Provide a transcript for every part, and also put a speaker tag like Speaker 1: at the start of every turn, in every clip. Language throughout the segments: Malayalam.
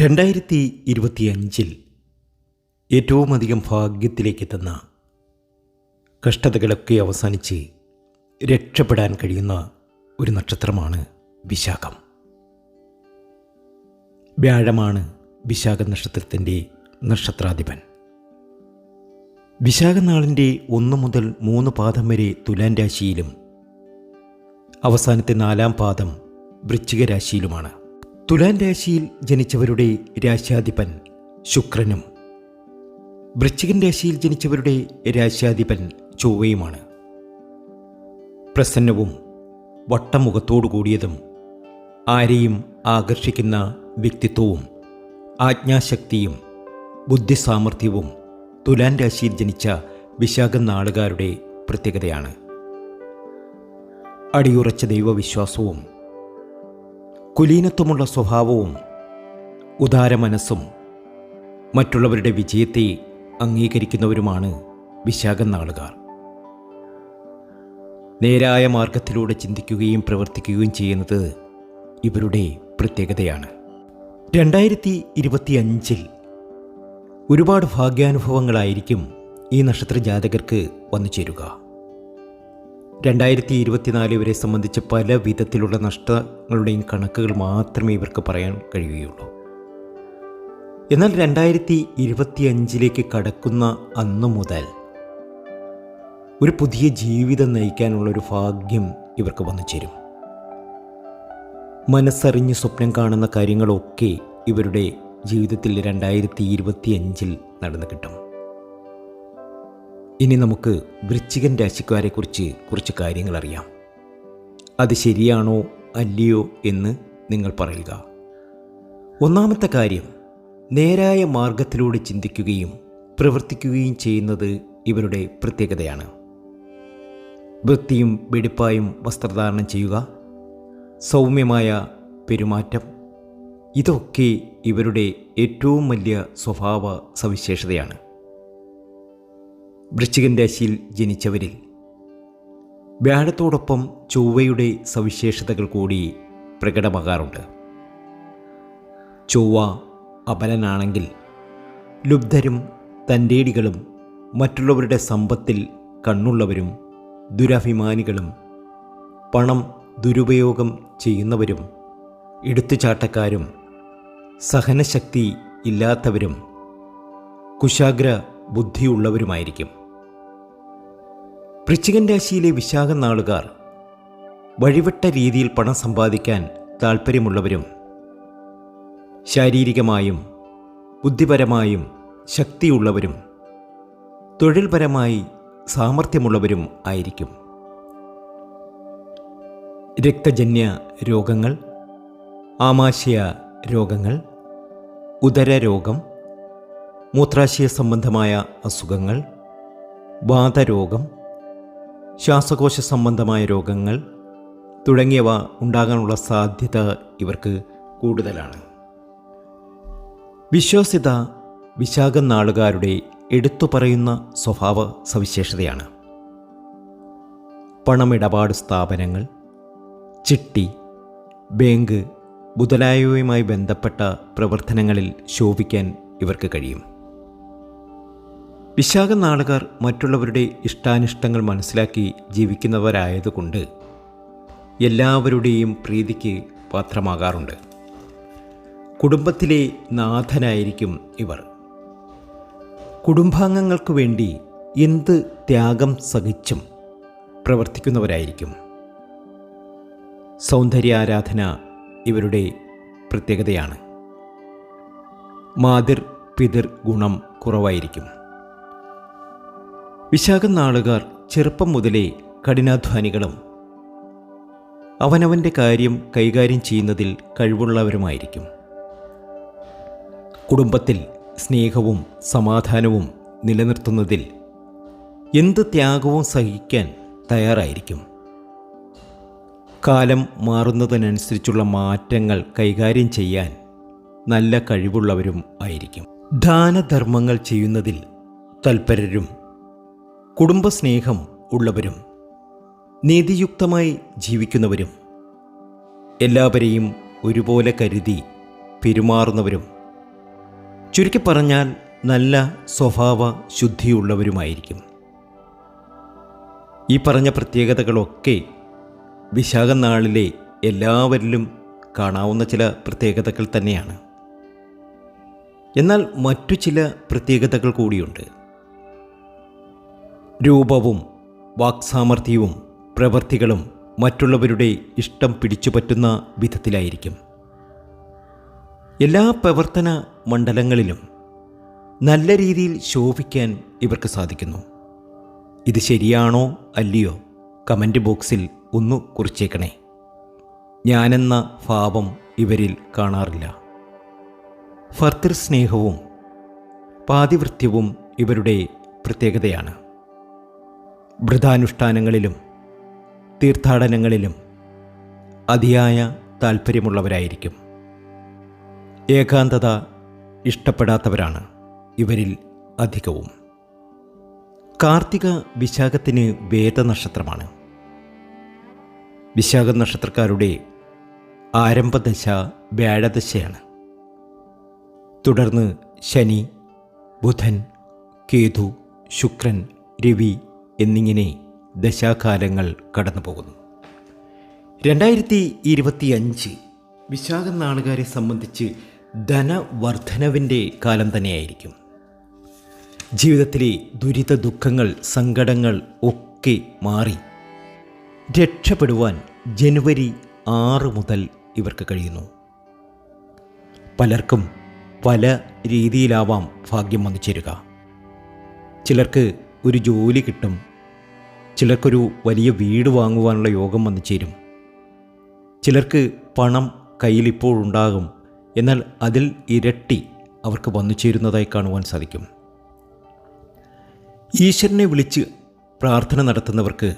Speaker 1: രണ്ടായിരത്തി ഇരുപത്തിയഞ്ചിൽ ഏറ്റവും അധികം ഭാഗ്യത്തിലേക്കെത്തുന്ന കഷ്ടതകളൊക്കെ അവസാനിച്ച് രക്ഷപ്പെടാൻ കഴിയുന്ന ഒരു നക്ഷത്രമാണ് വിശാഖം. വ്യാഴമാണ് വിശാഖ നക്ഷത്രത്തിന്റെ നക്ഷത്രാധിപൻ. വിശാഖ നാളിന്റെ ഒന്ന് മുതൽ മൂന്ന് പാദം വരെ തുലാൻ രാശിയിലും അവസാനത്തെ നാലാം പാദം വൃശ്ചിക രാശിയിലുമാണ്. തുലാൻ രാശിയിൽ ജനിച്ചവരുടെ രാശ്യാധിപൻ ശുക്രനും. വൃശ്ചികൻ രാശിയിൽ ജനിച്ചവരുടെ രാശ്യാധിപൻ ചൊവ്വയുമാണ്. പ്രസന്നവും വട്ടമുഖത്തോടു കൂടിയതും ആരെയും ആകർഷിക്കുന്ന വ്യക്തിത്വവും ആജ്ഞാശക്തിയും ബുദ്ധിസാമർഥ്യവും തുലാൻ രാശിയിൽ ജനിച്ച വിശാഖം നാളുകാരുടെ പ്രത്യേകതയാണ്. അടിയുറച്ച ദൈവവിശ്വാസവും കുലീനത്വമുള്ള സ്വഭാവവും ഉദാര മനസ്സും മറ്റുള്ളവരുടെ വിജയത്തെ അംഗീകരിക്കുന്നവരുമാണ് വിശാഖം നാളുകാർ നേരായ മാർഗത്തിലൂടെ ചിന്തിക്കുകയും പ്രവർത്തിക്കുകയും ചെയ്യുന്നത് ഇവരുടെ പ്രത്യേകതയാണ്. രണ്ടായിരത്തി ഇരുപത്തിയഞ്ചിൽ ഒരുപാട് ഭാഗ്യാനുഭവങ്ങളായിരിക്കും ഈ നക്ഷത്ര ജാതകർക്ക് വന്നു ചേരുക. രണ്ടായിരത്തി ഇരുപത്തിനാല് വരെ സംബന്ധിച്ച് പല വിധത്തിലുള്ള നഷ്ടങ്ങളുടെയും കണക്കുകൾ മാത്രമേ ഇവർക്ക് പറയാൻ കഴിയുകയുള്ളൂ. എന്നാൽ രണ്ടായിരത്തി ഇരുപത്തിയഞ്ചിലേക്ക് കടക്കുന്ന അന്ന് മുതൽ ഒരു പുതിയ ജീവിതം നയിക്കാനുള്ള ഒരു ഭാഗ്യം ഇവർക്ക് വന്നു ചേരും. മനസ്സറിഞ്ഞ് സ്വപ്നം കാണുന്ന കാര്യങ്ങളൊക്കെ ഇവരുടെ ജീവിതത്തിൽ രണ്ടായിരത്തി ഇരുപത്തിയഞ്ചിൽ നടന്നു കിട്ടും. ഇനി നമുക്ക് വൃശ്ചികൻ രാശിക്കാരെക്കുറിച്ച് കുറച്ച് കാര്യങ്ങൾ അറിയാം അത് ശരിയാണോ അല്ലയോ എന്ന് നിങ്ങൾ പറയുക. ഒന്നാമത്തെ കാര്യം നേരായ മാർഗത്തിലൂടെ ചിന്തിക്കുകയും പ്രവർത്തിക്കുകയും ചെയ്യുന്നത് ഇവരുടെ പ്രത്യേകതയാണ്. വൃത്തിയും വെടിപ്പായും വസ്ത്രധാരണം ചെയ്യുക സൗമ്യമായ പെരുമാറ്റം ഇതൊക്കെ ഇവരുടെ ഏറ്റവും വലിയ സ്വഭാവ സവിശേഷതയാണ്. വൃശ്ചികൻ രാശിയിൽ ജനിച്ചവരിൽ. വ്യാഴത്തോടൊപ്പം ചൊവ്വയുടെ സവിശേഷതകൾ കൂടി പ്രകടമാകാറുണ്ട്. ചൊവ്വ അപലനാണെങ്കിൽ ലുബ്ധരും തന്റേടികളും മറ്റുള്ളവരുടെ സമ്പത്തിൽ കണ്ണുള്ളവരും ദുരഭിമാനികളും പണം ദുരുപയോഗം ചെയ്യുന്നവരും എടുത്തുചാട്ടക്കാരും സഹനശക്തി ഇല്ലാത്തവരും കുശാഗ്ര ബുദ്ധിയുള്ളവരുമായിരിക്കും. വൃശ്ചികൻ രാശിയിലെ വിശാഖ നാളുകാർ വഴിവിട്ട രീതിയിൽ പണം സമ്പാദിക്കാൻ താൽപ്പര്യമുള്ളവരും ശാരീരികമായും ബുദ്ധിപരമായും ശക്തിയുള്ളവരും തൊഴിൽപരമായി സാമർഥ്യമുള്ളവരും ആയിരിക്കും. രക്തജന്യ രോഗങ്ങൾ ആമാശയ രോഗങ്ങൾ ഉദരരോഗം മൂത്രാശയ സംബന്ധമായ അസുഖങ്ങൾ വാതരോഗം ശ്വാസകോശ സംബന്ധമായ രോഗങ്ങൾ തുടങ്ങിയവ ഉണ്ടാകാനുള്ള സാധ്യത ഇവർക്ക് കൂടുതലാണ്. വിശ്വസിത വിശാഖം നാളുകാരുടെ എടുത്തു പറയുന്ന സ്വഭാവ സവിശേഷതയാണ്. പണമിടപാട് സ്ഥാപനങ്ങൾ ചിട്ടി ബാങ്ക് മുതലായവയുമായി ബന്ധപ്പെട്ട പ്രവർത്തനങ്ങളിൽ ശോഭിക്കാൻ ഇവർക്ക് കഴിയും. വിശാഖ നാളുകാർ മറ്റുള്ളവരുടെ ഇഷ്ടാനിഷ്ടങ്ങൾ മനസ്സിലാക്കി ജീവിക്കുന്നവരായതുകൊണ്ട് എല്ലാവരുടെയും പ്രീതിക്ക് പാത്രമാകാറുണ്ട്. കുടുംബത്തിലെ നാഥനായിരിക്കും ഇവർ. കുടുംബാംഗങ്ങൾക്ക് വേണ്ടി എന്ത് ത്യാഗം സഹിച്ചും പ്രവർത്തിക്കുന്നവരായിരിക്കും. സൗന്ദര്യാരാധന ഇവരുടെ പ്രത്യേകതയാണ്. മാതിർ പിതിർ ഗുണം കുറവായിരിക്കും. വിശാഖം നാളുകാർ ചെറുപ്പം മുതലേ കഠിനാധ്വാനികളും അവനവന്റെ കാര്യം കൈകാര്യം ചെയ്യുന്നതിൽ കഴിവുള്ളവരുമായിരിക്കും. കുടുംബത്തിൽ സ്നേഹവും സമാധാനവും നിലനിർത്തുന്നതിൽ എന്ത് ത്യാഗവും സഹിക്കാൻ തയ്യാറായിരിക്കും. കാലം മാറുന്നതിനനുസരിച്ചുള്ള മാറ്റങ്ങൾ കൈകാര്യം ചെയ്യാൻ നല്ല കഴിവുള്ളവരും ആയിരിക്കും. ദാനധർമ്മങ്ങൾ ചെയ്യുന്നതിൽ തൽപരരും കുടുംബസ്നേഹം ഉള്ളവരും നീതിയുക്തമായി ജീവിക്കുന്നവരും എല്ലാവരെയും ഒരുപോലെ കരുതി പെരുമാറുന്നവരും ചുരുക്കി പറഞ്ഞാൽ നല്ല സ്വഭാവ ശുദ്ധിയുള്ളവരുമായിരിക്കും. ഈ പറഞ്ഞ പ്രത്യേകതകളൊക്കെ വിശാഖ നാളിലെ എല്ലാവരിലും കാണാവുന്ന ചില പ്രത്യേകതകൾ തന്നെയാണ്. എന്നാൽ മറ്റു ചില പ്രത്യേകതകൾ കൂടിയുണ്ട്. രൂപവും വാക്സാമർഥ്യവും പ്രവൃത്തികളും മറ്റുള്ളവരുടെ ഇഷ്ടം പിടിച്ചുപറ്റുന്ന വിധത്തിലായിരിക്കും. എല്ലാ പ്രവർത്തന മണ്ഡലങ്ങളിലും നല്ല രീതിയിൽ ശോഭിക്കാൻ ഇവർക്ക് സാധിക്കുന്നു. ഇത് ശരിയാണോ അല്ലയോ കമന്റ് ബോക്സിൽ ഒന്ന് കുറിച്ചേക്കണേ. ഞാനെന്ന ഭാവം ഇവരിൽ കാണാറില്ല. ഭർത്തൃസ്നേഹവും പാതിവൃത്യവും ഇവരുടെ പ്രത്യേകതയാണ്. വ്രതാനുഷ്ഠാനങ്ങളിലും തീർത്ഥാടനങ്ങളിലും അതിയായ താല്പര്യമുള്ളവരായിരിക്കും ഏകാന്തത ഇഷ്ടപ്പെടാത്തവരാണ് ഇവരിൽ അധികവും. കാർത്തിക വിശാഖത്തിന് വേദനക്ഷത്രമാണ്. വിശാഖ നക്ഷത്രക്കാരുടെ ആരംഭദശ വ്യാഴദശയാണ്. തുടർന്ന് ശനി ബുധൻ കേതു ശുക്രൻ രവി എന്നിങ്ങനെ ദശാകാലങ്ങൾ കടന്നു പോകുന്നു രണ്ടായിരത്തി ഇരുപത്തിയഞ്ച് വിശാഖ നാളുകാരെ സംബന്ധിച്ച് ധനവർദ്ധനവിന്റെ കാലം തന്നെയായിരിക്കും. ജീവിതത്തിലെ ദുരിത ദുഃഖങ്ങൾ സങ്കടങ്ങൾ ഒക്കെ മാറി രക്ഷപ്പെടുവാൻ ജനുവരി ആറ് മുതൽ ഇവർക്ക് കഴിയുന്നു. പലർക്കും പല രീതിയിലാവാം ഭാഗ്യം വന്നു ചേരുക. ചിലർക്ക് ഒരു ജോലി കിട്ടും ചിലർക്കൊരു വലിയ വീട് വാങ്ങുവാനുള്ള യോഗം വന്നു ചേരും. ചിലർക്ക് പണം കയ്യിൽ ഇപ്പോഴുണ്ടാകും എന്നാൽ അതിൽ ഇരട്ടി അവർക്ക് വന്നു ചേരുന്നതായി കാണുവാൻ സാധിക്കും. ഈശ്വരനെ വിളിച്ച് പ്രാർത്ഥന നടത്തുന്നവർക്ക്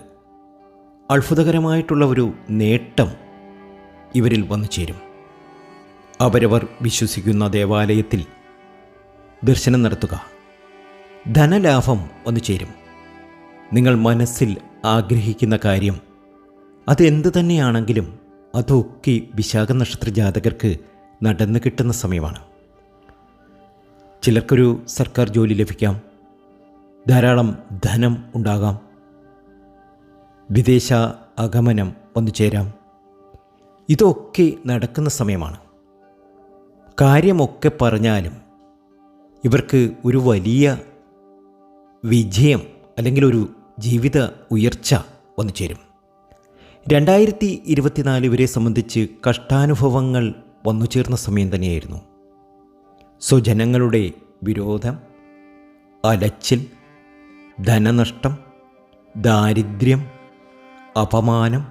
Speaker 1: അത്ഭുതകരമായിട്ടുള്ള ഒരു നേട്ടം ഇവരിൽ വന്നു ചേരും. അവരവർ വിശ്വസിക്കുന്ന ദേവാലയത്തിൽ ദർശനം നടത്തുക. ധനലാഭം വന്നു ചേരും. നിങ്ങൾ മനസ്സിൽ ആഗ്രഹിക്കുന്ന കാര്യം. അത് എന്ത് തന്നെയാണെങ്കിലും അതൊക്കെ വിശാഖ നക്ഷത്ര ജാതകർക്ക് നടന്നു കിട്ടുന്ന സമയമാണ്. ചിലർക്കൊരു സർക്കാർ ജോലി ലഭിക്കാം. ധാരാളം ധനം ഉണ്ടാകാം. വിദേശ അഗമനം വന്നു ചേരാം. ഇതൊക്കെ നടക്കുന്ന സമയമാണ്. കാര്യമൊക്കെ പറഞ്ഞാലും ഇവർക്ക് ഒരു വലിയ വിജയം അല്ലെങ്കിൽ ഒരു ജീവിത ഉയർച്ച വന്നു ചേരും. രണ്ടായിരത്തി ഇരുപത്തിനാല് ഇവരെ സംബന്ധിച്ച് കഷ്ടാനുഭവങ്ങൾ വന്നു ചേർന്ന സമയം തന്നെയായിരുന്നു. സ്വജനങ്ങളുടെ വിരോധം അലച്ചിൽ ധനനഷ്ടം ദാരിദ്ര്യം അപമാനം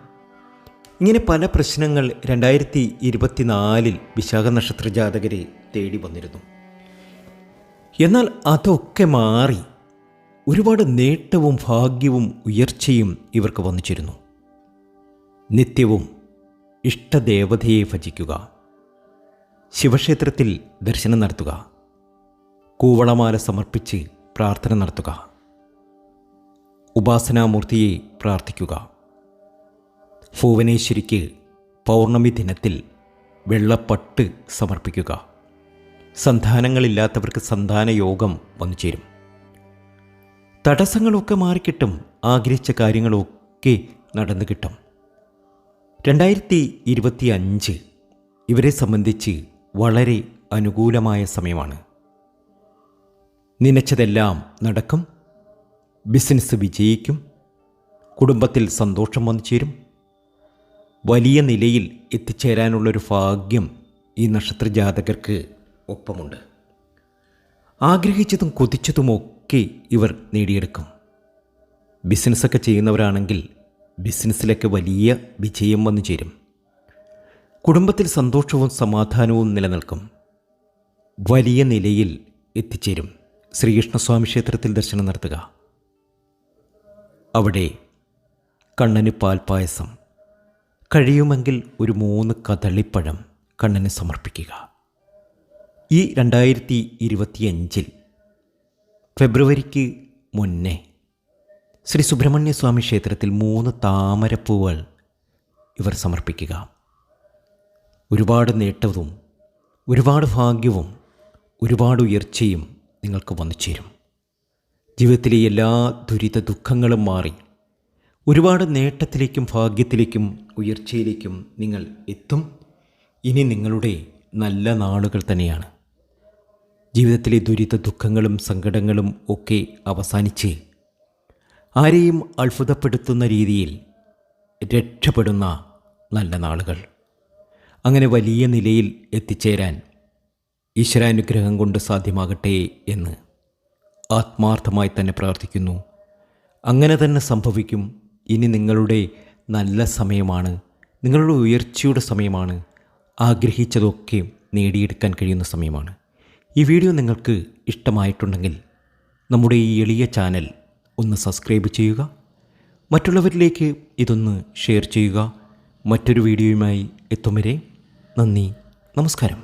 Speaker 1: ഇങ്ങനെ പല പ്രശ്നങ്ങൾ രണ്ടായിരത്തി ഇരുപത്തിനാലിൽ വിശാഖ നക്ഷത്ര ജാതകരെ തേടി വന്നിരുന്നു. എന്നാൽ അതൊക്കെ മാറി ഒരുപാട് നേട്ടവും ഭാഗ്യവും ഉയർച്ചയും ഇവർക്ക് വന്നു ചേരുന്നു നിത്യവും ഇഷ്ടദേവതയെ ഭജിക്കുക. ശിവക്ഷേത്രത്തിൽ ദർശനം നടത്തുക. കൂവളമാല സമർപ്പിച്ച് പ്രാർത്ഥന നടത്തുക. ഉപാസനാമൂർത്തിയെ പ്രാർത്ഥിക്കുക. ഭുവനേശ്വരിക്ക് പൗർണമി ദിനത്തിൽ വെള്ളപ്പട്ട് സമർപ്പിക്കുക. സന്താനങ്ങളില്ലാത്തവർക്ക് സന്താന യോഗം വന്നു ചേരും തടസ്സങ്ങളൊക്കെ മാറിക്കിട്ടും ആഗ്രഹിച്ച കാര്യങ്ങളൊക്കെ നടന്നു കിട്ടും. രണ്ടായിരത്തി ഇരുപത്തി അഞ്ച് ഇവരെ സംബന്ധിച്ച് വളരെ അനുകൂലമായ സമയമാണ്. നനച്ചതെല്ലാം നടക്കും ബിസിനസ് വിജയിക്കും കുടുംബത്തിൽ സന്തോഷം വന്നു ചേരും വലിയ നിലയിൽ എത്തിച്ചേരാനുള്ളൊരു ഭാഗ്യം ഈ നക്ഷത്ര ജാതകർക്ക് ഒപ്പമുണ്ട്. ആഗ്രഹിച്ചതും കൊതിച്ചതുമൊക്കെ ഇവർ നേടിയെടുക്കും. ബിസിനസ്സൊക്കെ ചെയ്യുന്നവരാണെങ്കിൽ ബിസിനസ്സിലൊക്കെ വലിയ വിജയം വന്നു ചേരും. കുടുംബത്തിൽ സന്തോഷവും സമാധാനവും നിലനിൽക്കും. വലിയ നിലയിൽ എത്തിച്ചേരും. ശ്രീകൃഷ്ണസ്വാമി ക്ഷേത്രത്തിൽ ദർശനം നടത്തുക. അവിടെ കണ്ണന് പാൽപ്പായസം കഴിയുമെങ്കിൽ ഒരു മൂന്ന് കദളിപ്പഴം കണ്ണന് സമർപ്പിക്കുക. ഈ രണ്ടായിരത്തി ഇരുപത്തിയഞ്ചിൽ ഫെബ്രുവരിക്ക് മുന്നേ ശ്രീ സുബ്രഹ്മണ്യ സ്വാമി ക്ഷേത്രത്തിൽ മൂന്ന് താമരപ്പൂവൾ ഇവർ സമർപ്പിക്കുക. ഒരുപാട് നേട്ടവും ഒരുപാട് ഭാഗ്യവും ഒരുപാട് ഉയർച്ചയും നിങ്ങൾക്ക് വന്നു ചേരും ജീവിതത്തിലെ എല്ലാ ദുരിത ദുഃഖങ്ങളും മാറി ഒരുപാട് നേട്ടത്തിലേക്കും ഭാഗ്യത്തിലേക്കും ഉയർച്ചയിലേക്കും നിങ്ങൾ എത്തും. ഇനി നിങ്ങളുടെ നല്ല നാളുകൾ തന്നെയാണ്. ജീവിതത്തിലെ ദുരിത ദുഃഖങ്ങളും സങ്കടങ്ങളും ഒക്കെ അവസാനിച്ച് ആരെയും അത്ഭുതപ്പെടുത്തുന്ന രീതിയിൽ രക്ഷപ്പെടുന്ന നല്ല നാളുകൾ. അങ്ങനെ വലിയ നിലയിൽ എത്തിച്ചേരാൻ ഈശ്വരാനുഗ്രഹം കൊണ്ട് സാധ്യമാകട്ടെ എന്ന് ആത്മാർത്ഥമായി തന്നെ പ്രാർത്ഥിക്കുന്നു. അങ്ങനെ തന്നെ സംഭവിക്കും. ഇനി നിങ്ങളുടെ നല്ല സമയമാണ്. നിങ്ങളുടെ ഉയർച്ചയുടെ സമയമാണ്. ആഗ്രഹിച്ചതൊക്കെ നേടിയെടുക്കാൻ കഴിയുന്ന സമയമാണ്. ഈ വീഡിയോ നിങ്ങൾക്ക് ഇഷ്ടമായിട്ടുണ്ടെങ്കിൽ നമ്മുടെ ഈ എളിയ ചാനൽ ഒന്ന് സബ്സ്ക്രൈബ് ചെയ്യുക മറ്റുള്ളവരിലേക്ക് ഇതൊന്ന് ഷെയർ ചെയ്യുക. മറ്റൊരു വീഡിയോയുമായി എത്തും വരെ നന്ദി നമസ്കാരം.